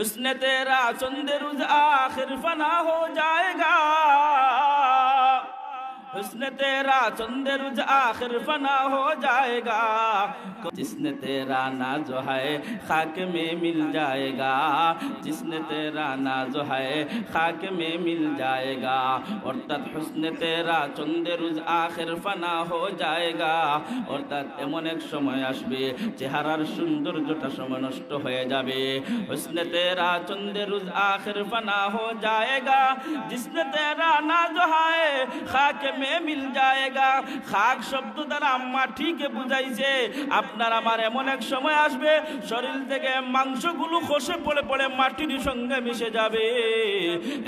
اس نے تیرا چند روز آخر فنا ہو جائے گا حسن تیرا چندر جو آخر فنا ہو جائے گا جس نے تیرا نا جو ہے خاک میں مل جائے گا جس نے تیرا نا جو ہے خاک میں مل جائے گا اور تت حسن تیرا چندے روز آخر فنا হো জায়গা অর্থাৎ এমন এক সময় আসবে চেহারার সৌন্দর্যটা সময় নষ্ট হয়ে যাবে হুসনে তেরা চন্দে রুজ আখের ফানা হো জায়গা জিসনে তেরা না জহায় খাকে মে মিল জায়গা খাক শব্দ দ্বারা মাটিকে বুঝাইছে। আপনার আমার এমন এক সময় আসবে, শরীর থেকে মাংসগুলো খসে পড়ে পড়ে মাটির সঙ্গে মিশে যাবে।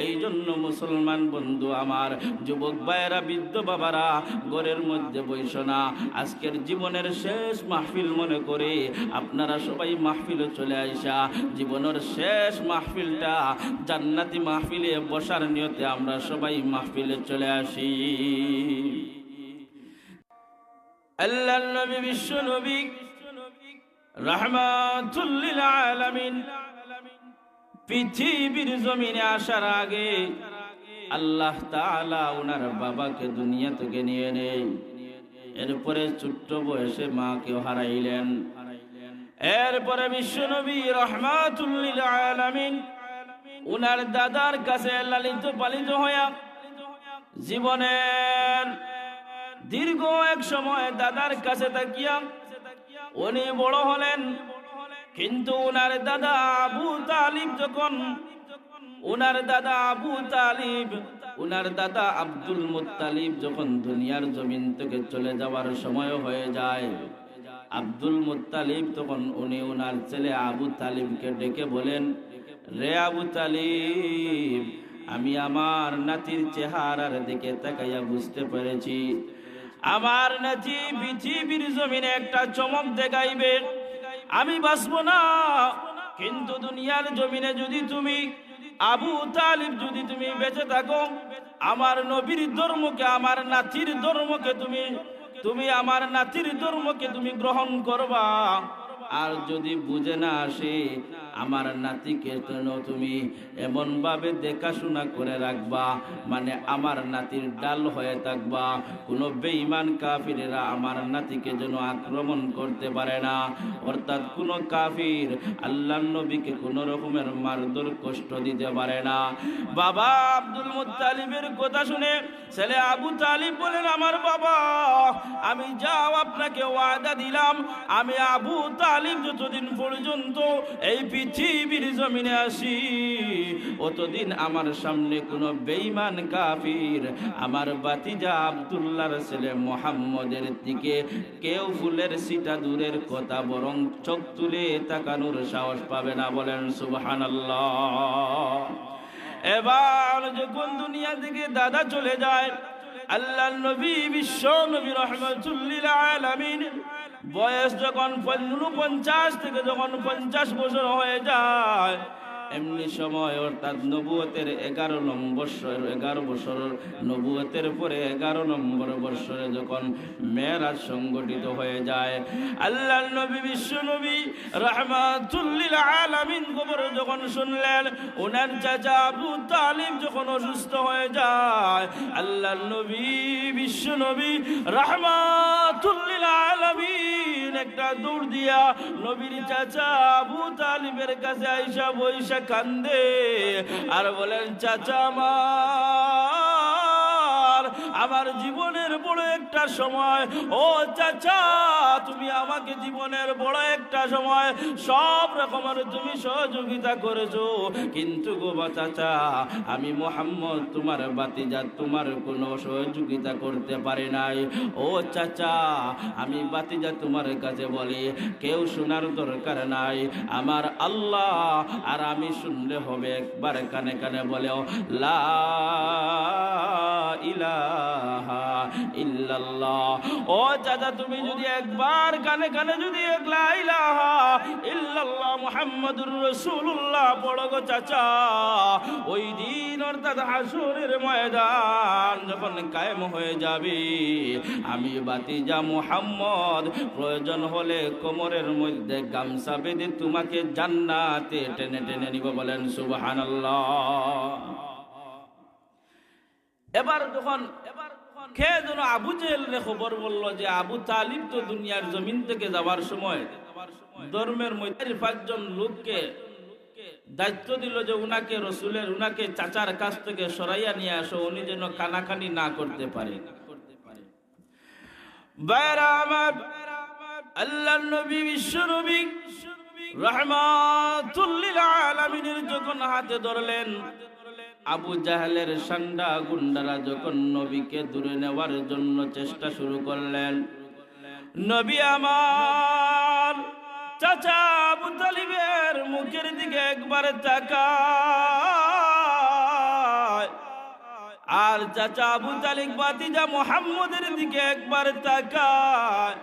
এই জন্য মুসলমান বন্ধু আমার, যুবক ভাইয়েরা, বৃদ্ধ বাবারা, ঘরের মধ্যে বইস না। আজকের জীবনের শেষ মাহফিল মনে করে আপনারা সবাই মাহফিলে চলে আইসা, জীবনের শেষ মাহফিলটা জান্নাতি মাহফিলে বসার নিয়তে আমরা সবাই মাহফিলে চলে আসি। পৃথিবীর জমিনে আসার আগে আল্লাহ বাবাকে দুনিয়া থেকে নিয়ে নেই এরপরে ছোট্ট বয়সে মা মাকেও হারাইলেন। এরপরে বিশ্বনবী রহমাতুল্লিল আলামিন দাদার কাছে লালিত পালিত হইয়া জীবনের দীর্ঘ এক সময় দাদার কাছে তাকিয়া উনি বড় হলেন। কিন্তু উনার দাদা আবু তালিব যখন উনার দাদা আবু তালিব, উনার দাদা আব্দুল মুত্তালিব যখন দুনিয়ার জমিন থেকে চলে যাওয়ার সময় হয়ে যায়। আব্দুল মুত্তালিব তখন উনি উনার ছেলে আবু তালিবকে ডেকে বলেন, রে আবু তালিব আমি আমার নাতির চেহারার দিকে তাকাইয়া বুঝতে পেরেছি। আমার নাতি পৃথিবীর জমিনে একটা চমক দেখাইবে। আমি বাঁচবো না, কিন্তু দুনিয়ার জমিনে যদি তুমি, আবু তালিব যদি তুমি বেঁচে থাকো, আমার নবীর ধর্মকে, আমার নাতির ধর্মকে তুমি তুমি আমার নাতির ধর্মকে তুমি গ্রহণ করবা। আর যদি বুঝে না আসে আমার নাতিকে যেন তুমি। এমনভাবে দেখাশোনা করে রাখবা মানে আমার নাতির ডাল হয়ে থাকবা। কোনো বেঈমান কাফিরেরা আমার নাতিকে যেন আক্রমণ করতে পারে না। অর্থাৎ কোনো কাফির আল্লাহ নবীকে কোনো রকমের মারধর কষ্ট দিতে পারে না। বাবা আব্দুল মুত্তালিবের কথা শুনে ছেলে আবু তালিব বলেন, আমার বাবা, আমি যাও আপনাকে ওয়াদা দিলাম, আমি আবু তালিব যতদিন পর্যন্ত এই পৃথিবীর জমিনে আসি, অতদিন আমার সামনে কোনো বেঈমান কাফির। আমার বাতিজা আব্দুল্লাহর ছেলে মোহাম্মদের দিকে কেউ ফুলের সিটা দূরের কথা বরং চোখ তুলে তাকানোর সাহস পাবে না বলেন সুবহানাল্লাহ। এবার যখন দুনিয়া থেকে দাদা চলে যায় আল্লাহ নবী বিশ্ব নবী রহমতুল্লিল আলামিন বয়স যখন পঞ্চাশ থেকে যখন পঞ্চাশ বছর হয়ে যায় এমনি সময় অর্থাৎ নবুয়তের এগারো নম্বর এগারো বছর, নবুয়তের পরে এগারো নম্বর বৎসরে যখন মেয়েরাজ সংগঠিত হয়ে যায় আল্লাহ নবী, বিশ্ব নবী রহমাতুল্লিল আলামিন খবর যখন শুনলেন, ওনার চাচা আবু তালিব যখন অসুস্থ হয়ে যায় আল্লাহ নবী, বিশ্ব নবী রহমাতুল্লিল আলামিন একটা দৌড় দিয়া নবীর চাচা আবু তালিবের কাছে আইসা বৈশা কান্দে আর বলেন, চাচা আমার আমার জীবনের বড় একটা সময়। ও চাচা, তুমি আমাকে জীবনের বড় একটা সময়। সব রকমের তুমি সহযোগিতা করেছ। কিন্তু গো বা চাচা, আমি মোহাম্মদ, তোমার বাতিজা, তোমার কোনো সহযোগিতা করতে পারি নাই। ও চাচা, আমি বাতিজা তোমার কাছে বলি, কেউ শোনার দরকার নাই। আমার আল্লাহ, আর আমি শুনলে হবে একবার কানে কানে বলেও, লা ইলা ইলাহা ইল্লাল্লাহ। ও চাচা, তুমি যদি একবার কানে কানে যদি চাচা। ওই ময়দান যখন হয়ে যাবে, আমি বাতিজা মুহাম্মদ, প্রয়োজন হলে কোমরের মধ্যে গামছা বেঁধে তোমাকে জান্নাতে টেনে টেনে নিব বলেন সুবহানাল্লাহ। এবার যখন খেয়ে যেন আবু জেহেলরে খবর বলল যে আবু তালিব তো দুনিয়ার জমিন থেকে যাবার সময় ধর্মের মধ্যে পাঁচজন লোককে দায়িত্ব দিল যে উনাকে রসুলের, উনাকে চাচার কাছ থেকে সরাইয়া নিয়ে আসো, উনি যেন কানাকানি না করতে পারে। আল্লাহ নবী, বিশ্ব নবী রহমাতুল্লিল আলামিনের যখন হাতে ধরলেন আবু জাহেলের সান্ডা গুন্ডারা যখন নবীকে দূরে নেওয়ার জন্য চেষ্টা শুরু করলেন, নবী আমার, চাচা আবু তালিবের মুখের দিকে একবার তাকায়। আর চাচা আবু তালিক বাতিজা মোহাম্মদের দিকে একবার তাকায়।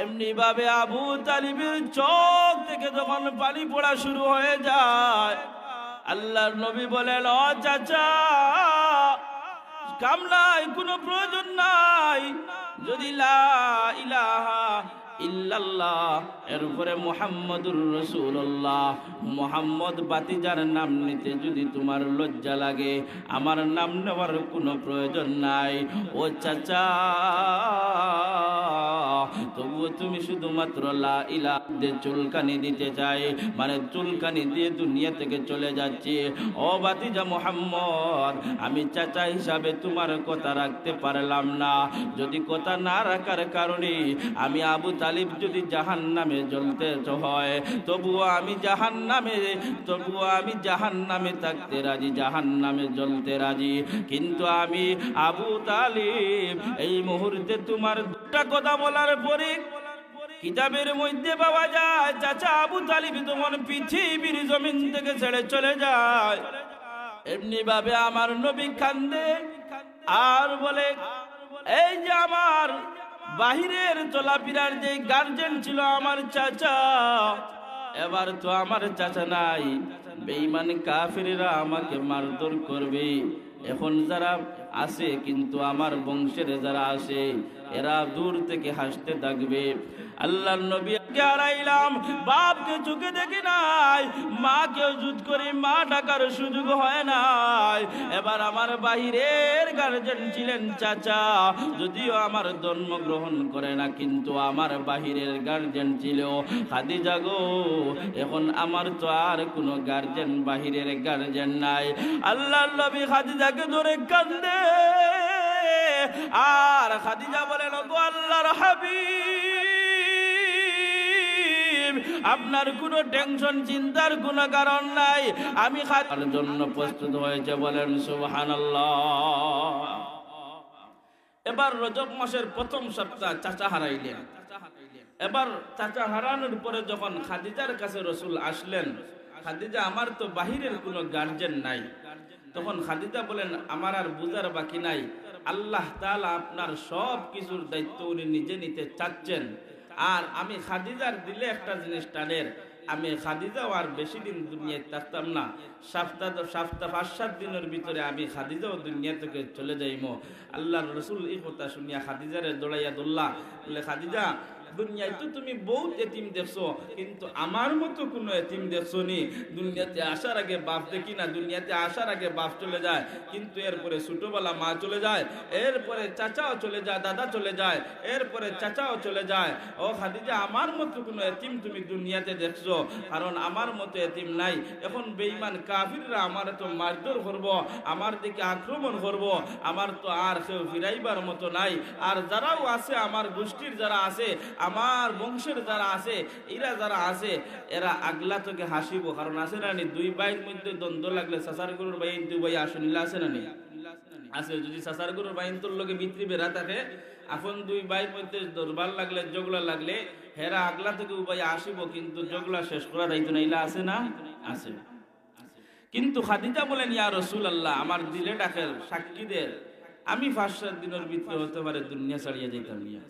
এমনি ভাবে আবু তালিবের চোখ থেকে যখন পানি পড়া শুরু হয়ে যায় আল্লাহর নবী বলেন ও চাচা কামলায় কোনো প্রয়োজন নাই। যদি লা ইলাহা ইল্লাল্লাহ, এর মোহাম্মদুর রসুল্লাহ মোহাম্মদ বাতিজার নাম নিতে যদি তোমার লজ্জা লাগে, আমার নাম নেওয়ার কোনো প্রয়োজন নাই। ও চাচা, তবুও তুমি শুধুমাত্র লা দিয়ে চুলকানি দিতে চাই মানে চুলকানি দিয়ে দুনিয়া থেকে চলে যাচ্ছি। ও বাতিজা মোহাম্মদ, আমি চাচা হিসাবে তোমার কথা রাখতে পারলাম না। যদি কথা না রাখার কারণে আমি আবু তালিব যদি জাহান নামে জ্বলতে হয়, তবুও আমি জাহান নামে তবুও আমি জাহান নামে থাকতে রাজি জাহান নামে জ্বলতে রাজি। কিন্তু আমি আবু তালিব, এই মুহূর্তে তোমার দুটা কথা বলার পরে কিতাবের মধ্যে পাওয়া যায়, চাচা আবু তালিব তোমার পৃথিবীর জমিন থেকে ছেড়ে চলে যায়। এমনি ভাবে আমার নবী কান্দে, আর বলে, এই যে আমার বাহিরের চলাফেরার যে গার্জেন ছিল আমার চাচা, এবার তো আমার চাচা নাই। বেঈমান কাফিররা আমাকে মারধর করবে। এখন যারা আসে কিন্তু আমার বংশের যারা আসে এরা দূর থেকে হাসতে থাকবে। আল্লাহ নবী হারাইলাম বাপকে চোখে দেখি নাই, মাকে জুত করে মা ডাকার সুযোগ হয় নাই। এবার আমার বাহিরের গার্জেন ছিলেন চাচা, যদিও আমার জন্ম গ্রহণ করে না, কিন্তু আমার বাহিরের গার্জেন ছিল খাদিজা গো। এখন আমার তো আর কোনো গার্জেন, বাহিরের গার্জেন নাই। আল্লাহ নবী খাদিজাকে ধরে কান্দে। আর খাদিজা বলেন গো আল্লাহর হাবিব। আপনার কোনো টেনশন চিন্তার কোনো কারণ নাই। আমি খাতার জন্য প্রস্তুত হয়েছে বলেন সুবহানাল্লাহ। এবার রজব মাসের প্রথম সপ্তাহ চাচা হারাইলেন। এবার চাচা হারানোর পরে যখন খাদিজার কাছে রসুল আসলেন খাদিজা আমার তো বাহিরের কোনো গার্জেন নাই। তখন খাদিজা বলেন আমার আর বুঝার বাকি নাই। আল্লাহ তাআলা আপনার সব কিছুর দায়িত্ব উনি নিজে নিতে চাচ্ছেন। আর আমি খাদিজার দিলে একটা জিনিস টানের, আমি খাদিজাও আর বেশি দিন দুনিয়ায় থাকতাম না। সপ্তাহ সপ্তাহ পাঁচ, সাত দিনের ভিতরে আমি খাদিজাও দুনিয়া থেকে চলে যাইমো। আল্লাহর রসুল এই কথা শুনিয়া খাদিজারে দৌড়াইয়া দোল্লা বলে, খাদিজা দুনিয়ায় তো তুমি বহুত এতিম দেখছ, কিন্তু আমার মতো কোনো এতিম দেখছ নি? দুনিয়াতে আসার আগে বাপ দেখি না, দুনিয়াতে আসার আগে বাপ চলে যায়, কিন্তু এরপরে ছোটবেলা মা চলে যায়, এরপরে চাচাও চলে যায়, দাদা চলে যায়, এরপরে চাচাও চলে যায়। ও খাদিজা, আমার মতো কোনো এতিম তুমি দুনিয়াতে দেখছ, কারণ আমার মতো এতিম নাই। এখন বেইমান কাফিররা আমার তো মারধর করব, আমার দিকে আক্রমণ করব, আমার তো আর কেউ ফিরাইবার মতো নাই। আর যারাও আছে, আমার গোষ্ঠীর যারা আছে আমার বংশের যারা আছে, এরা যারা আছে, এরা আগলা তোকে হাসিব কারণ আছে না নি, দুই ভাইয়ের মধ্যে দ্বন্দ্ব লাগলে সাসার গরুর ভাই দুই ভাই আসনিলা আছে না নি? আছে, যদি সাসার গরুর বাইন তোর লোকে বিত্রি বেড়া থাকে, এখন দুই ভাইয়ের মধ্যে দরবার লাগলে জগলা লাগলে, হেরা আগলা থেকে উপায় আসিব, কিন্তু জগলা শেষ করা দায়িত্ব না ইলা আছে না? আছে। কিন্তু খাদিজা বলেন, ইয়া রসুল আল্লাহ আমার দিলে ডাকের সাক্ষীদের আমি সাত দিনের ভিতরে হতে পারে দুনিয়া ছাড়িয়ে যেতাম নিয়া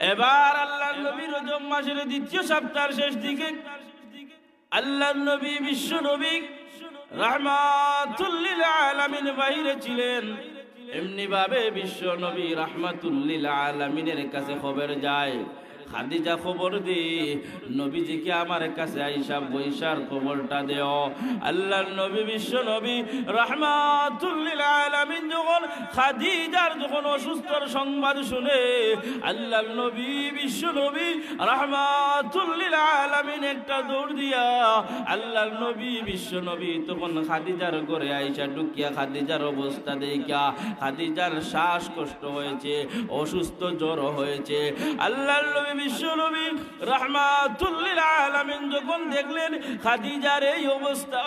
এবার আল্লাহ নবী রজব মাসের দ্বিতীয় সপ্তাহের শেষ দিকে আল্লাহ নবী বিশ্ব নবী রাহমাতুল্লিল আলামিন বাইরে ছিলেন। এমনি ভাবে বিশ্ব নবী রাহমাতুল্লিল আলামিনের কাছে খবর যায়। খাদিজা খবর দি। নবীজিকে আমার কাছে আইসা বৈশার খবরটা দেও। আল্লাহ নবী, বিশ্ব নবী, রহমাতুল্লিল আলামিন যখন খাদিজার যখন অসুস্থর সংবাদ শুনে, আল্লাহ নবী, বিশ্ব নবী, রহমাতুল্লিল একটা দৌড় দিয়া, আল্লাহ নবী, বিশ্ব নবী তখন খাদিজার ঘরে আইসা ঢুকিয়া খাদিজার অবস্থা দেখা খাদিজার শ্বাস কষ্ট হয়েছে, অসুস্থ জ্বর হয়েছে। আল্লাহ নবী বিশ্ব নবী রহমাতুল্লিল আলামিন যখন দেখলেন খাদিজার এই অবস্থা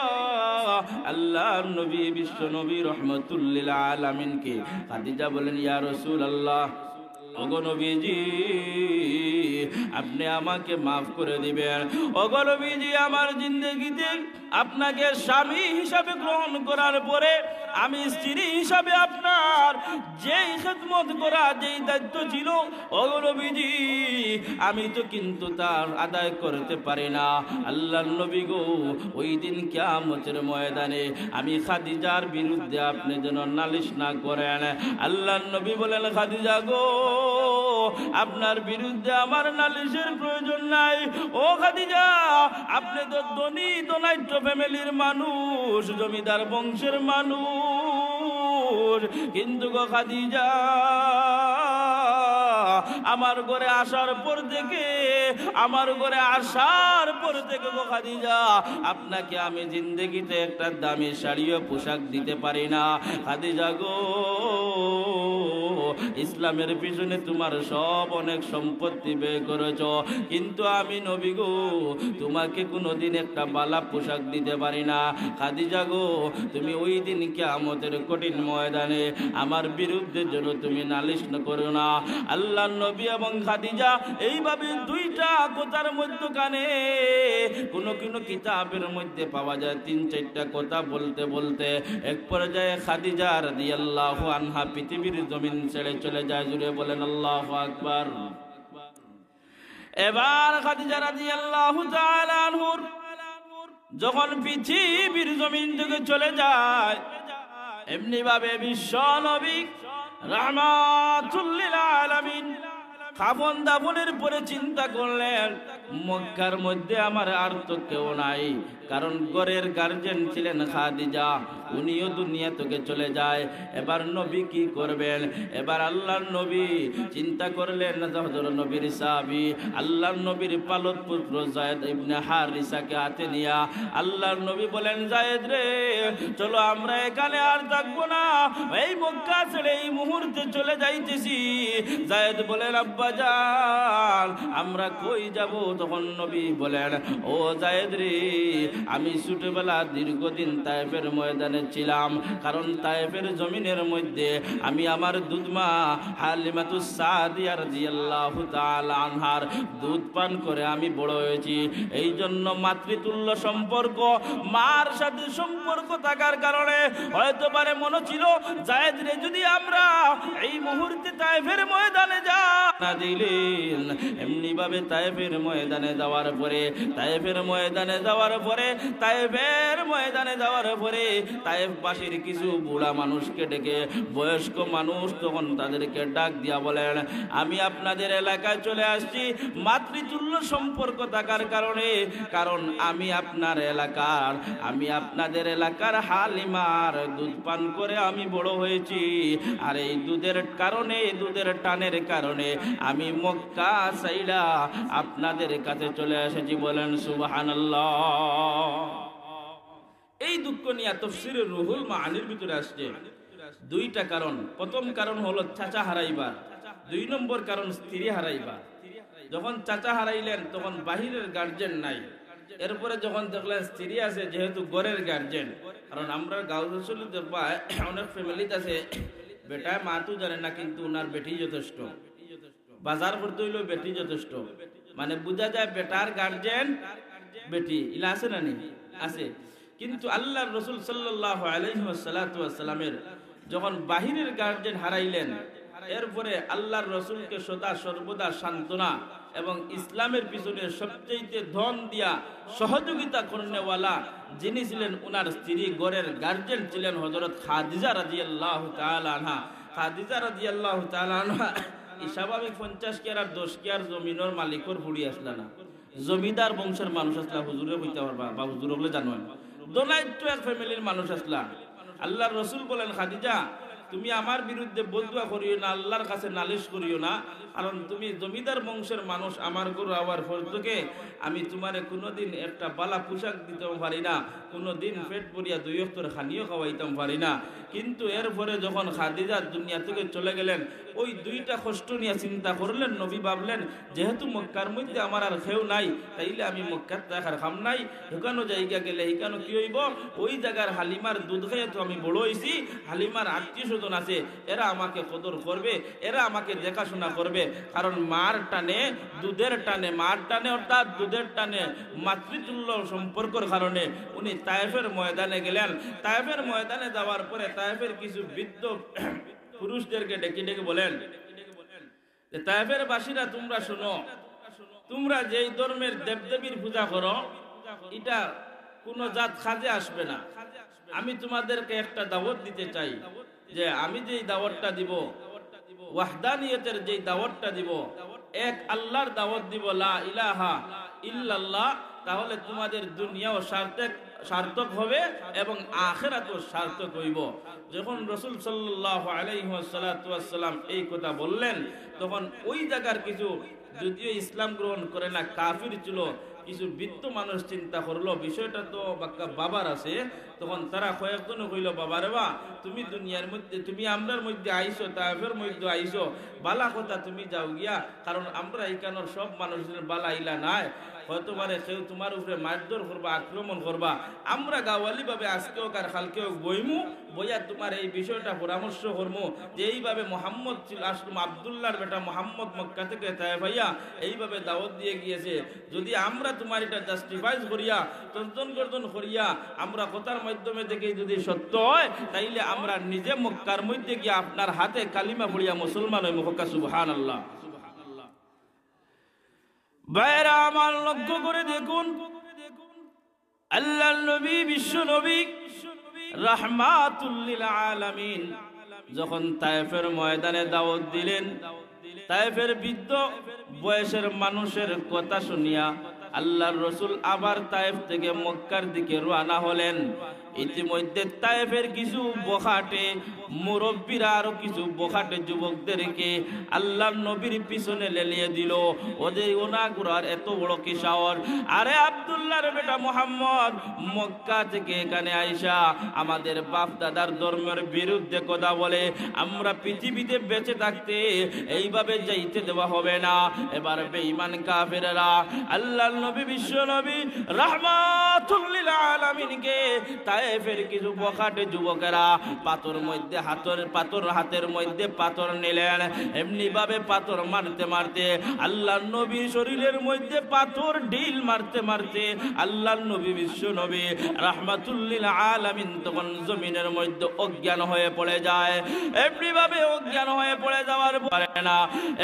আল্লাহ নবী, বিশ্বনবী রহমতুল্লিল আলামিনকে, খাদিজা বলেন ইয়া রসুল আল্লাহ অগনবীজি আপনি আমাকে মাফ করে দিবেন। অগনবীজি আমার জিন্দগিতে আপনাকে স্বামী হিসাবে গ্রহণ করার পরে আমি স্ত্রী হিসাবে আপনার যেই খেদমত করা, যেই দায়িত্ব ছিল অগনবীজি আমি তো কিন্তু তার আদায় করতে পারি না। আল্লাহ নবী গো, ওই দিন কিয়ামতের ময়দানে আমি খাদিজার বিরুদ্ধে আপনি যেন নালিশ না করেন। আল্লাহ নবী বলেন, খাদিজা গো আপনার বিরুদ্ধে আমার নালিশের প্রয়োজন নাই। ও খাদিজা, আপনি তো ধনী দনাইত্য ফ্যামিলির মানুষ, জমিদার বংশের মানুষ। কিন্তু গো খাদিজা, আমার ঘরে আসার পর থেকে, আমার ঘরে আসার পর থেকে গো খাদিজা, আপনাকে আমি জিন্দগিতে একটা দামি শাড়িও পোশাক দিতে পারি না। খাদিজা গো ইসলামের পিছনে তোমার সব অনেক সম্পত্তি ব্যয় করেছ। কিন্তু আমি নবী গো, তোমাকে কোনোদিন একটা বালা পোশাক দিতে পারি না। খাদিজা গো, তুমি ওই দিন কেয়ামতের কঠিন ময়দানে আমার বিরুদ্ধে যেন তুমি নালিশ করো না। আল্লাহ নবী এবং খাদিজা এইভাবে দুইটা কথার মধ্যখানে কোন কোন কিতাবের মধ্যে পাওয়া যায়, তিন চারটা কথা বলতে বলতে। এক পর্যায়ে খাদিজা রাদিয়াল্লাহু আনহা পৃথিবীর জমিন ছেড়ে চলে যায়, জুড়ে বলেন, আল্লাহ আকবার। এবার খাদিজা রাদিয়াল্লাহু তাআলা আনহুর যখন পৃথিবীর জমিন থেকে চলে যায় এমনি ভাবে বিশ্ব নবী রহমাতুল্লিল আলামিন খাবন দাবনের পরে চিন্তা করলেন, মক্কার মধ্যে আমার আর তো কেউ নাই। কারণ গরের গার্জেন ছিলেন খাদিজা। উনিও দুনিয়া থেকে চলে যায়। এবার নবী কি করবেন? এবার আল্লাহর নবী চিন্তা করলেন হজর নবীর সাহাবি, আল্লাহর নবীর পালক পুত্র জায়দ ইবনে হারিসাকে হাতে নিয়া আল্লাহর নবী বলেন, জায়েদ রে, চলো আমরা এখানে আর থাকব না। এই মক্কা ছেড়ে এই মুহূর্তে চলে যাইতেছি। জায়েদ বলেন, আব্বা যান আমরা কই যাব? তখন নবী বলেন, ও জায়েদ রে আমি ছোটবেলা দীর্ঘদিন তাইফের ময়দানে ছিলাম, কারণ তাইফের জমিনের মধ্যে আমি আমার দুধমা হালিমাতু সাদিয়া রাদিয়াল্লাহু তাআলা আনহার দুধ পান করে আমি বড় হয়েছি। এই জন্য মাতৃতুল্য সম্পর্ক, মার সাথে সম্পর্ক থাকার কারণে হয়তো পারে মনে ছিল, জায়েদ রে, যদি আমরা এই মুহূর্তে তাইফের ময়দানে যা না দিলেন এমনি ভাবে তাইফের ময়দানে যাওয়ার পরে, তাইফের ময়দানে যাওয়ার পরে, তাইফের ময়দানে যাওয়ার পরে তাইফবাসীর কিছু বুড়া মানুষকে ডেকে বয়স্ক মানুষ তখন তাদেরকে ডাক দিয়া বলেন, আমি আপনাদের এলাকায় চলে আসছি মাতৃতুল্য সম্পর্ক থাকার কারণে, কারণ আমি আপনার এলাকার, আমি আপনাদের এলাকার হালিমার দুধ পান করে আমি বড় হয়েছি। আর এই দুধের কারণে দুধের টানের কারণে আমি মক্কা সাইডা আপনাদের কাছে চলে এসেছি বলেন সুবহানাল্লাহ। এই দুঃখ নিয়ে তফসিরের রুহুল মানির ভিতরে আসছে। দুইটা কারণ। প্রথম কারণ হলো চাচা হারাইবার। দুই নম্বর কারণ স্ত্রী হারাইবার। যখন চাচা হারাইলেন, তখন বাহিরের গার্জেন নাই। এরপরে যখন দেখলেন স্ত্রী আছে, যেহেতু গড়ের গার্জেন কারণ আমরা গাঁও অঞ্চলে দেখবা অনেক ফ্যামিলিতে আছে বেটায় মা তো জানে না, কিন্তু ওনার বেটি যথেষ্ট। বাজার করতে হইলেও বেটি যথেষ্ট। মানে বোঝা যায় বেটার গার্জেন বেটি। ইলা আছে না নি আছে। কিন্তু আল্লাহ রসুল সাল্লাহ আলহিমের যখন বাহিরের গার্জেন হারাইলেন, এরপরে আল্লাহর রসুলকে সদা সর্বদা সান্ত্বনা এবং ইসলামের পিছনে সবচেয়ে ধন দিয়া সহযোগিতা করনেওয়ালা যিনি ছিলেন উনার স্ত্রী গড়ের গার্জেন ছিলেন হজরত খাদিজা রাজি আল্লাহ আনহা। খাদিজা রাজি আল্লাহ এই স্বাভাবিক পঞ্চাশ কেয়ার আর দশ কেয়ার জমিনের মালিকর ফুড়ি আসলা না। জমিদার বংশের মানুষ আসলা, হুজুরে হইতে পারবা বা হুজুর দোনাইত্য এক ফ্যামিলির মানুষ আসলা। আল্লাহ রসুল বলেন, খাদিজা তুমি আমার বিরুদ্ধে বদুয়া করিও না, আল্লাহর কাছে নালিশ করিও না। কারণ তুমি জমিদার বংশের মানুষ, আমার গরু আবার ফর্জকে আমি তোমারে কোনোদিন একটা বালা পোশাক দিতেও পারি না, কোনোদিন পেট পরিয়া দুই অক্তর খানিও খাওয়াইতাম পারি না। কিন্তু এরপরে যখন খাদিজা দুনিয়া থেকে চলে গেলেন, ওই দুইটা কষ্ট নিয়ে চিন্তা করলেন, নবী ভাবলেন, যেহেতু মক্কার মধ্যে আমার আর খেউ নাই, তাইলে আমি মক্কার দেখার খাম নাই। হেকানো জায়গা গেলে হেকানো কি হইব? ওই জায়গার হালিমার দুধ খেয়ে তো আমি বড় হয়েছি হালিমার আত্মীয় স্বজন আছে। এরা আমাকে কদর করবে, এরা আমাকে দেখাশোনা করবে। কারণ মার টানে, দুধের টানে, মার টানে অর্থাৎ দুধের টানে মাতৃতুল্য সম্পর্কর কারণে উনি তায়েফের ময়দানে গেলেন। তায়েফের ময়দানে যাওয়ার পরে তায়েফের কিছু বৃদ্ধ পুরুষদেরকে ডেকে ডেকে বলেন, যে তায়েফের বাসীরা তোমরা শোনো, তোমরা যেই ধর্মের দেবদেবীর পূজা করো, এটা কোনো জাত খাজে আসবে না। আমি তোমাদেরকে একটা দাওয়াত দিতে চাই। যে আমি যে দাওয়াতটা দিব, ওয়াহদানিয়তের যেই দাওয়াতটা দিব, এক আল্লাহর দাওয়াত দিব, লা ইলাহা ইল্লাল্লাহ, তাহলে তোমাদের দুনিয়াও সার্থক সার্থক হবে এবং আখেরাতও সার্থক হইব। যখন রসুল সাল্লাহ আলাইসাল্লাম এই কথা বললেন, তখন ওই জায়গার কিছু, যদিও ইসলাম গ্রহণ করে না, কাফির ছিল, কিছু বৃত্ত মানুষ চিন্তা করল, বিষয়টা তো বাক্কা বাবার আছে তখন তারা কয়েকজন কইল বাবারে বা, তুমি দুনিয়ার মধ্যে, তুমি আমরার মধ্যে আইসো তাইফের মধ্যে আইসো। বালা কথা তুমি যাও গিয়া, কারণ আমরা এখানোর সব মানুষের বালা ইলা নাই। হয়তো পারে কেউ তোমার উপরে মারধর করবা, আক্রমণ করবা। আমরা গাওয়ালি ভাবে আজকেও কার খালকেও বইমু, বইয়া তোমার এই বিষয়টা পরামর্শ করমু যে এইভাবে মোহাম্মদ আসলুম আবদুল্লাহর বেটা মোহাম্মদ মক্কা থেকে তাই ভাইয়া এইভাবে দাওয়াত দিয়ে গিয়েছে। যদি আমরা তোমার এটা জাস্টিফাইজ করিয়া তর্জন গর্জন করিয়া আমরা কথার মাধ্যমে থেকে যদি সত্য হয়, তাইলে আমরা নিজে মক্কার মধ্যে গিয়ে আপনার হাতে কালিমা পড়িয়া মুসলমান হই মুখকা সুবহান আল্লাহ বাইরা আমার লক্ষ্য করে দেখুন। আল্লাহ নবী, বিশ্ব নবী, রাহমাতুল্লিল আলামিন, যখন তায়েফের ময়দানে দাওয়াত দিলেন, তায়েফের বৃদ্ধ বয়সের মানুষের কথা শুনিয়া আল্লাহর রসুল আবার তায়েফ থেকে মক্কার দিকে রওনা হলেন। ইতিমধ্যে তায়েফের কিছু বখাটে, মুরব্বীরা আরও কিছু বখাটে যুবকদেরকে আল্লাহর নবীর পিছনে লেলিয়ে দিল। ওদের ওনাগুরার এত বড় কিশাওয়ার আরে আব্দুল্লাহর বেটা মোহাম্মদ, মক্কা থেকে এখানে আইসা আমাদের বাপ দাদার ধর্মের বিরুদ্ধে কথা বলে, আমরা পৃথিবীতে বেঁচে থাকতে এইভাবে যাইতে দেওয়া হবে না। এবার বেঈমান কাফেরেরা আল্লাহর নবী, বিশ্ব নবী রাহমাতুল্লিল আলামিনকে তায়েফের কিছু বখাটে যুবকেরা পাথর মধ্যে হাতের, পাথর হাতের মধ্যে পাথর নিলেন। এমনি ভাবে পাথর মারতে মারতে আল্লাহ নবীর শরীরের মধ্যে পাথর, ঢিল মারতে মারতে আল্লাহ নবী বিশ্ব নবী রাহমাতুল্লিল আলামিন তখন জমিনের মধ্যে অজ্ঞান হয়ে পড়ে যায়। এমনি ভাবে অজ্ঞান হয়ে পড়ে যাওয়ার পরে না।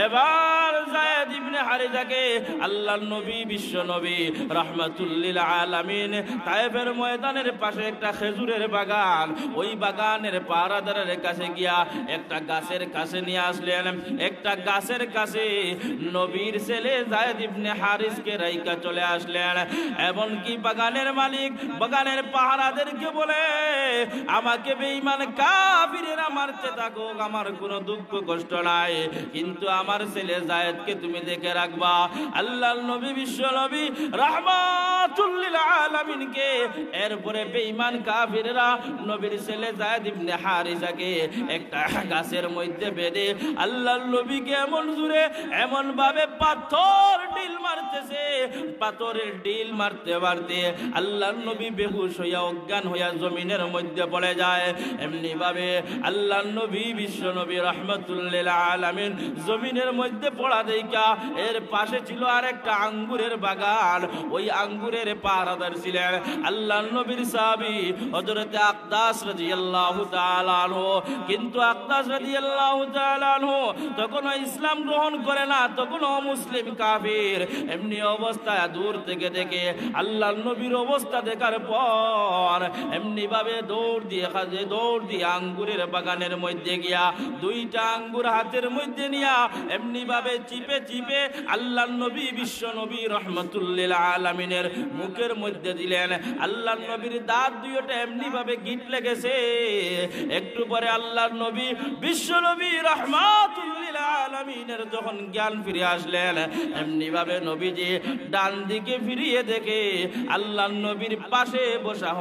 এবার জায়েদ ইবনে হারিজাকে আল্লাহ নবী বিশ্ব নবী রাহমাতুল্লিল আলামিন তায়েফের ময়দানের পাশে একটা খেজুরের বাগান, ওই বাগানের পাহারাদারের কাছে গিয়া একটা গাছের কাছে নিয়ে আসলেন। একটা গাছের কাছে নবীর ছেলে জায়েদ ইবনে হারিসকে রাইকা চলে আসলেন। এমনকি বাগানের মালিক, বাগানের পাহারাদেরকে বলে, আমাকে বেঈমান কাফিরেরা মারতে থাকো, আমার কোনো দুঃখ, কষ্ট নাই। কিন্তু আমার ছেলে জায়েদকে তুমি দেখে রাখবা। আল্লাহ নবী, বিশ্ব নবী রাহমাতুল্লিল আলামিনকে এরপরে বেঈমান কাফিররা, নবীর ছেলে হারিসাকে একটা গাছের মধ্যে বেঁধে নবীকে এমন জুড়ে এমন ভাবে পাথর ডিল মারতেছে। পাথরের ডিল মারতে মারতে নবী বেহুশ হইয়া, অজ্ঞান হইয়া জমিনের মধ্যে পড়ে যায়। এমনি ভাবে আল্লাহর নবী বিশ্ব নবী রহমতুল্লিল আলামিন জমিনের মধ্যে পড়া দেইকা এর পাশে ছিল আর একটা আঙ্গুরের বাগান বাগান ওই আঙ্গুরের পাহারাদার ছিলেন। আল্লাহ নবীর সাহাবী হযরতে আকদাস রাদিয়াল্লাহু তাআলা আনহু। কিন্তু আকদাস রাদিয়াল্লাহু তাআলা আনহু তখনও ইসলাম গ্রহণ করে না, তখনও মুসলিম কাফির। এমনি অবস্থায় দূর থেকে দেখে আল্লাহ নবীর অবস্থা দেখার পর এমনি ভাবে দৌড় দিয়ে খাজে দৌড় দিয়ে আঙ্গুরের বাগানের মধ্যে গিয়া দুইটা আঙ্গুর হাতের মধ্যে নিয়া এমনি ভাবে চিপে চিপে আল্লাহ নবী, বিশ্ব নবী রহমতুল্লিল আলমিনের মুখের মধ্যে দিলেন। আল্লাহ নবীর দাঁত দুইটা এমনি ভাবে গিট লেগেছে। একটু পরে আল্লাহ নবী, বিশ্ব নবী রহমাতুল্লিল যখন জ্ঞান ফিরে আসলেন নবীজি ডান দিকে ফিরিয়ে দেখে আল্লাহ নবীর পাশে বসা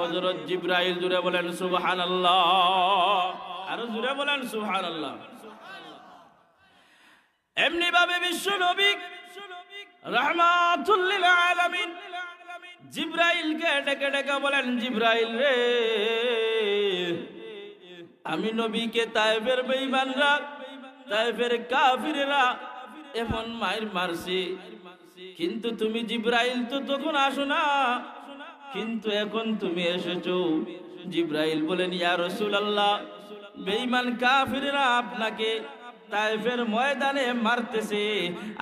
জিব্রাইল জুড়ে বলেন সুবহান জুড়ে বলেন সুবহান আল্লাহ এমনি ভাবে বিশ্ব নবী রহমাতুল্লিল আলামিন জিব্রাইলকে ডেকে ডেকে বলেন, জিব্রাইল রে, আমি নবীকে তাইফের বেঈমানরা, তাইফের কাফিরেরা এখন মায়ের মারছি। কিন্তু তুমি জিব্রাইল তো তখন আসো না, কিন্তু এখন তুমি এসেছ। জিব্রাইল বলেন, ইয়া রাসূলুল্লাহ, বেঈমান কাফিরেরা আপনাকে তাইফের ময়দানে মারতেছে।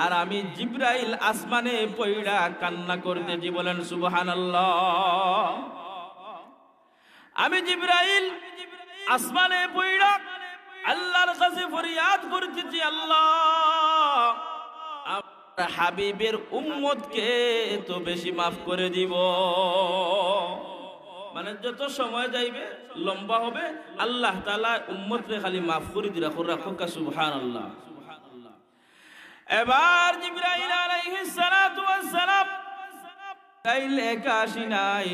আর আমি জিব্রাইল আসমানে পইড়া কান্না করতেছি বলেন সুবহানাল্লাহ। আমি জিব্রাইল আসমানে পইড়া আল্লাহর কাছে ফরিয়াদ করতেছি আল্লাহ। হাবিবের উম্মতকে তো বেশি মাফ করে দিব। মানে যত সময় যাইবে, লম্বা হবে, আল্লাহ তালা উম্মতরে খালি মাফ করে দিরা রাখো কা সুবহানাল্লাহ। এবার জিবরাইল আলাইহিস তাইলে একাশি নাই,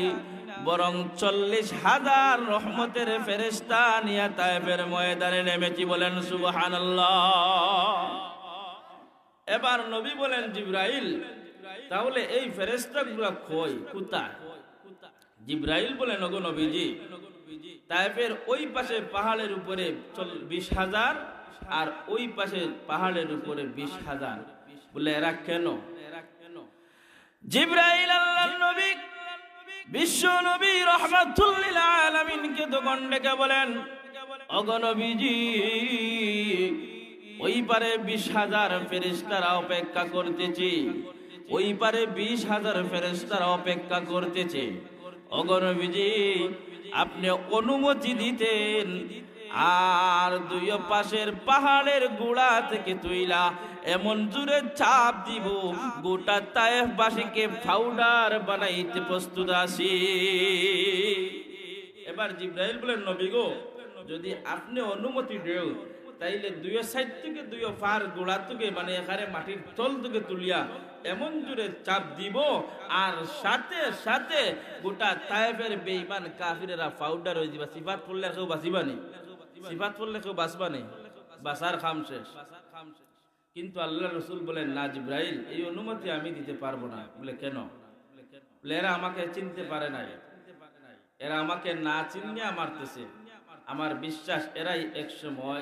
বরং চল্লিশ হাজার রহমতের ফেরেস্তা নিয়ে তাইফের ময়দানে নেমেছি বলেন সুবহানাল্লাহ। এবার নবী বলেন জিব্রাইল, তাহলে এই ফেরেস্তাগুলো কই, কোথায়? জিব্রাইল বলেন ওগো নবীজি। তাইফের ওই পাশে পাহাড়ের উপরে বিশ হাজার, আর ওই পাশে পাহাড়ের উপরে বিশ হাজার। বলে, এরা কেন? জিব্রাইল আল্লাহর নবী, বিশ্ব নবী রহমাতুল্লিল আলামিনকে তখন ডেকে বলেন ওগো নবীজি, ওই পারে বিশ হাজার ফেরেস্তারা অপেক্ষা করতেছি। ওই পারে বিশ হাজার ফেরেস্তারা অপেক্ষা করতেছে। অগণবিজি আপনি অনুমতি দিতেন। আর দুই পাশের পাহাড়ের গোড়া থেকে তুইলা এমন জুড়ে চাপ দিব, গোটা তায়েফবাসীকে ফাউডার বানাইতে প্রস্তুত আছি। এবার জিব্রাইল বলেন, নবী গো, যদি আপনি অনুমতি দেও তাইলে দুই সাইড থেকে দুই ফার গোড়া থেকে মানে এখানে মাটির তল থেকে তুলিয়া এমন জুড়ে চাপ দিব, আর সাথে সাথে গোটা তায়েফের বেঈমান কাফিরেরা পাউডার হয়ে যাবা। সিফাত পড়লে কেউ বাঁচিবানি সিফাত পড়লে কেউ বাঁচবানি বাসার খাম শেষ। কিন্তু আল্লাহ রসুল বলেন, না জিব্রাইল, এই অনুমতি আমি দিতে পারব না। বলে, কেন? বলে, এরা আমাকে চিনতে পারে নাই। এরা আমাকে না চিনিয়া মারতেছে। আমার বিশ্বাস, এরাই এক সময়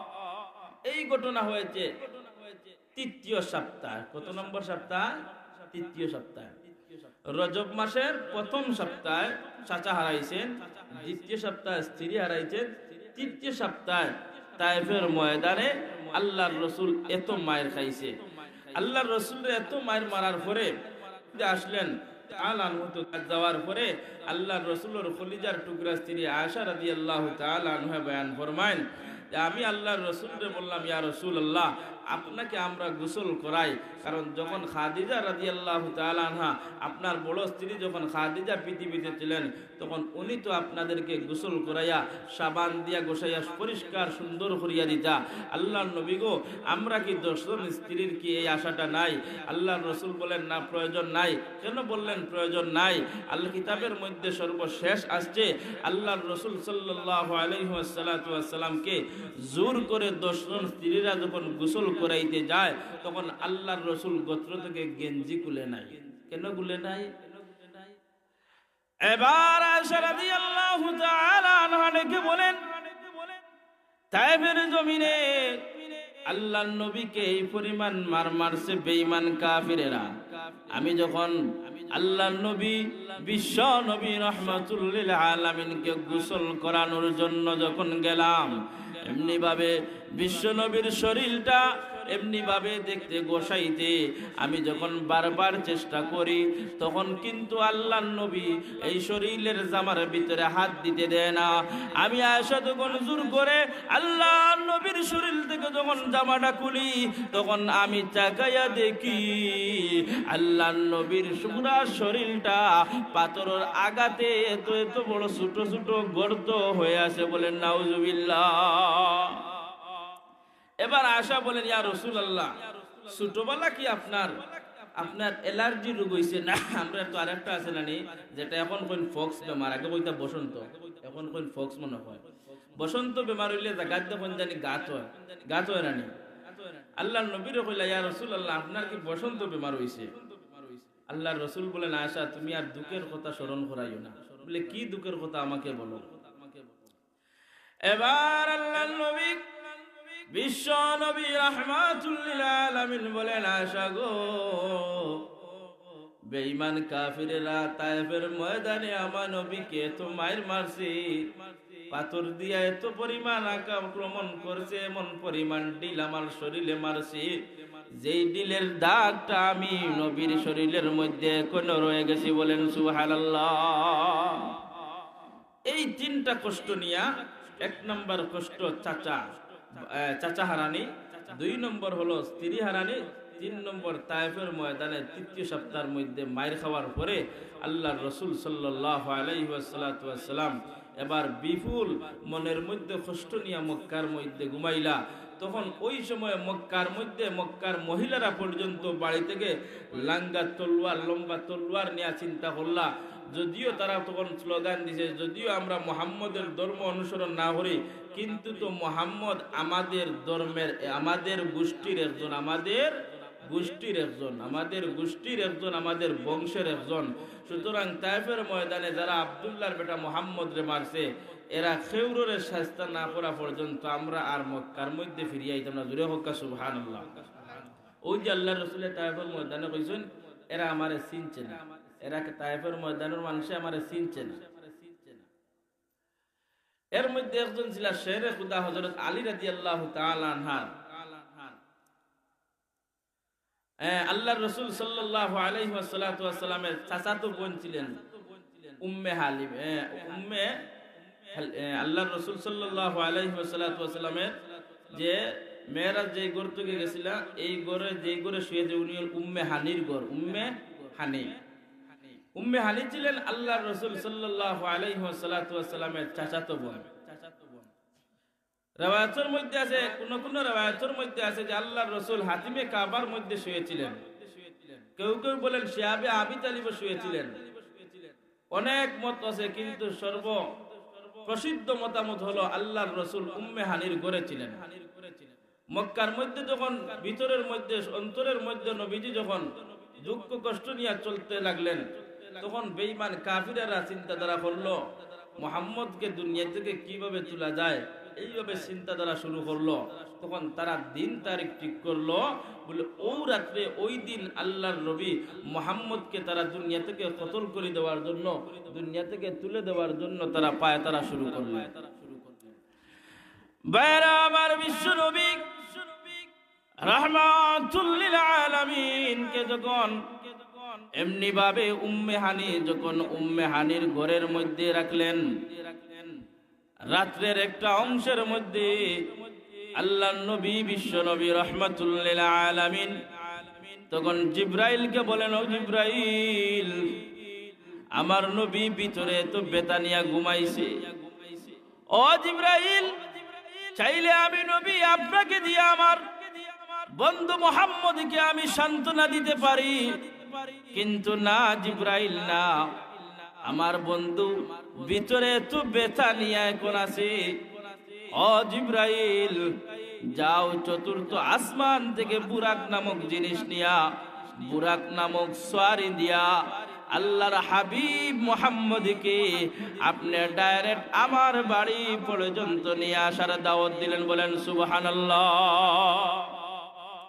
এই ঘটনা হয়েছে তৃতীয় সপ্তাহ। কত নম্বর সপ্তাহ? তৃতীয় সপ্তাহ। রজব মাসের প্রথম সপ্তাহে চাচা হারাইছেন, দ্বিতীয় সপ্তাহে স্ত্রী হারাইছেন, তৃতীয় সপ্তাহে তাইফের ময়দানে আল্লাহর রসুল এত মায়ের খাইছে। আল্লাহর রসুল এত মায়ের মারার পরে আসলেন আলান যাওয়ার পরে আল্লাহর রসুলের খলিজার টুকরা স্ত্রী আশা রাদি আল্লাহ তালান বয়ান ফরমাইন যে আমি আল্লাহর রসুলকে বললাম ইয়া রসুল আল্লাহ আপনাকে আমরা গোসল করাই। কারণ যখন খাদিজা রাজি আল্লাহ আনহা, আপনার বড় স্ত্রী যখন খাদিজা পৃথিবীতে ছিলেন, তখন উনি তো আপনাদেরকে গোসল করাইয়া, সাবান দিয়া গোসাইয়া পরিষ্কার সুন্দর করিয়া দিতা। আল্লাহর নবী গো, আমরা কি দশজন স্ত্রীর কি এই আশাটা নাই? আল্লাহ রসুল বলেন, না, প্রয়োজন নাই। কেন বললেন, প্রয়োজন নাই? আল্লাহ কিতাবের মধ্যে সর্বশেষ আসছে, আল্লাহর রসুল সাল্লাহ আলহিহাসাল্লামকে জোর করে দশজন স্ত্রীরা যখন গোসল করাইতে যায়, তখন আল্লাহর রসুল গোত্র থেকে গেঞ্জি খুলে নাই কেন খুলে নাই এবার ডেকে বলেন জমিনে আল্লাহর নবীকে এই পরিমাণ মার মারছে কাফিরেরা। আমি যখন আল্লাহর নবী, বিশ্ব নবী রহমাতুল্লিল আলামিনকে গোসল করানোর জন্য যখন গেলাম এমনি ভাবে বিশ্ব নবীর শরীরটা এমনি ভাবে দেখতে গোসাইতে। আমি যখন বারবার চেষ্টা করি, তখন কিন্তু আল্লাহ নবী এই শরীরের জামার ভিতরে হাত দিতে দেয় না। আমি আয়সা তখন জোর করে আল্লাহ নবীর শরীর থেকে যখন জামাটা খুলি, তখন আমি চাকাইয়া দেখি আল্লাহ নবীর সুরা শরীরটা পাথরের আগাতে এত এত বড় ছোট ছোট গর্ত হয়ে আছে বলেন নাউজুবিল্লাহ। এবার আশা বলেন, ইয়া রসুল আল্লাহ ছোটবেলা কি আপনার আপনার অ্যালার্জি রোগ হয়েছে না, আমরা তো আরেকটা আছে নানি যেটা এখন কোন ফক্স বেমার, আগে কইতা বসন্ত, এখন কোন ফক্স মনে হয়। বসন্ত বেমার হইলে জায়গাত যখন জানি গাছ হয় গাছ হয় নানি আল্লাহ নবীর কইলা, ইয়া রসুল আল্লাহ আপনার কি বসন্ত বেমার হয়েছে আল্লাহ রসুল বলেন আশা তুমি আর দুঃখের কথা স্মরণ করাইও না। বলে, কি দুঃখের কথা আমাকে বলো? এবার আল্লাহ নবী বিশ্ব নবী রহমাতুল্লিল আলামিন বলেন, আশা গো, বেঈমান কাফিরেরা তায়েফের ময়দানে আমার নবীকে এত মায়ের মারছে, পাথর দিয়া এত পরিমাণ আক্রমণ করছে, এমন পরিমাণ ডিল আমার শরীরে মারছি। যেই ডিলের দাগটা আমি নবীর শরীরের মধ্যে কোন রয়ে গেছি বলেন, সুবহানাল্লাহ। এই তিনটা কষ্ট নিয়া, এক নম্বর কষ্ট চাচা চাচা হারানি, দুই নম্বর হলো স্ত্রী হারানি, তিন নম্বর তায়েফের ময়দানে তৃতীয় সপ্তাহের মধ্যে মায়ের খাওয়ার পরে আল্লাহ রসুল সাল্লাহ আলাইসালাম এবার বিপুল মনের মধ্যে কষ্ট নিয়া মক্কার মধ্যে ঘুমাইলা। তখন ওই সময় মক্কার মধ্যে মক্কার মহিলারা পর্যন্ত বাড়ি থেকে লাঙ্গা তলোয়ার, লম্বা তলোয়ার নিয়ে চিন্তা করলা। যদিও তারা তখন স্লোগান দিছে, যদিও আমরা মোহাম্মদের ধর্ম অনুসরণ না করি, কিন্তু তো মোহাম্মদ আমাদের ধর্মের, আমাদের গোষ্ঠীর একজন, আমাদের গোষ্ঠীর একজন, আমাদের গোষ্ঠীর একজন, আমাদের বংশের একজন। সুতরাং তাইফের ময়দানে যারা আবদুল্লাহর বেটা মোহাম্মদ রে মারছে, এরা খেউরের শাস্তা না করা পর্যন্ত আমরা আর মক্কার মধ্যে ফিরিয়ে আইতাম না। জুড়ে হক্কা সুবহান ওই যে আল্লাহ রসুলের তাইফের ময়দানে কইছেন, এরা আমারে চিনছে না। এরা তাইফের ময়দানের মানুষে আমারে চিনছে না। এর মধ্যে একজন ছিল শেরে খুদা হজরত আলী রাজি আল্লাহ তালানহার আল্লাহ রসুল সাল্লাহ আলহিমের চাচাতো বোন ছিলেন উম্মে হালিম। উম্মে আল্লাহ রসুল সাল্লাহ আলহিমের যে মেয়েরা যে গড় থেকে গেছিলাম এই গড়ে, যে গড়ে শুয়ে যে উনি উম্মে হানির গড়, উম্মে হানি উম্মে হানি ছিলেন আল্লাহ রসুল সাল্লাহ আলহিমের চাচাতো বোন। রেওয়ায়তের মধ্যে আছে, কোন কোন রেওয়ায়তের মধ্যে আছে যে আল্লাহ রসুল হাতিমে কাবার মধ্যে শুয়েছিলেন। কেউ কেউ বলেন শিয়াবে আবি তালিবে শুয়েছিলেন। অনেক মত আছে, কিন্তু সর্ব প্রসিদ্ধ মতামত হলো আল্লাহর রসুল উম্মে হানির গড়ে ছিলেন। মক্কার মধ্যে যখন, ভিতরের মধ্যে, অন্তরের মধ্যে নবীজি যখন দুঃখ কষ্ট নিয়ে চলতে লাগলেন তখন বেঈমান কাফিরেরা চিন্তাধারা করল, মোহাম্মদকে দুনিয়া থেকে কীভাবে তোলা যায়? এইভাবে চিন্তাধারা শুরু করল। তখন তারা দিন তারিখ ঠিক করল বলে ও রাত্রে ওই দিন আল্লাহর নবী মোহাম্মদকে তারা দুনিয়া থেকে কতল করে দেওয়ার জন্য, দুনিয়া থেকে তুলে দেওয়ার জন্য তারা পায় তারা শুরু করল। বাইরা আমার যখন এমনি ভাবে উম্মে হানি যখন উম্মে হানির ঘরের মধ্যে রাখলেন, রাত্রের একটা অংশের মধ্যে আল্লাহ নবী, বিশ্ব নবী রহমাতুল্লিল আলামিন তখন জিব্রাইলকে বলেন জিব্রাইল, আমার নবী ভিতরে তো বেতানিয়া ঘুমাইছে। ও জিব্রাইল, চাইলে আমি নবী আপনাকে দিয়ে আমার বন্ধু মোহাম্মদকে আমি সান্ত্বনা দিতে পারি। কিন্তু না, জিব্রাইল না। আমার বন্ধু, ভিতরে তো বেতানিয়া এখন আছে। ও জিব্রাইল, যাও চতুর্থ আসমান থেকে বুরাক নামক জিনিস নিয়া, বুরাক নামক সোয়ারি দিয়া, আল্লাহর হাবিব মোহাম্মদকে আপনি ডাইরেক্ট আমার বাড়ি পর্যন্ত নিয়ে আসার দাওয়াত দিলেন, বলেন সুবহানাল্লাহ।